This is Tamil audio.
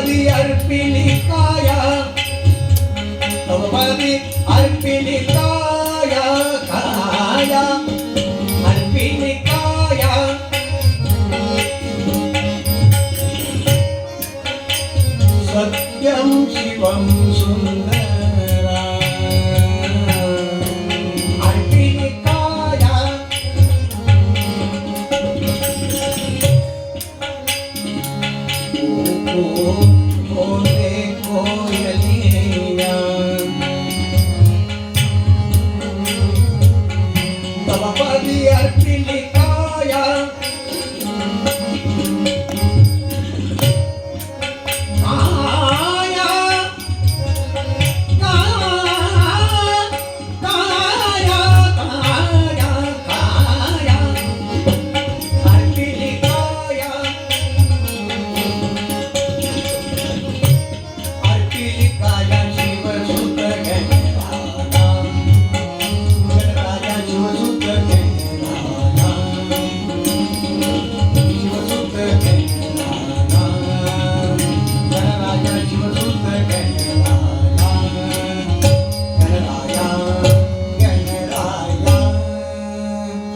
தவமதி அர்ப்பிணிக்காய தவமதி அர்ப்பிணிக்காய காய அர்ப்பிணிக்காய சத்யம் சிவம் சுந்தர. Oh. I'll be at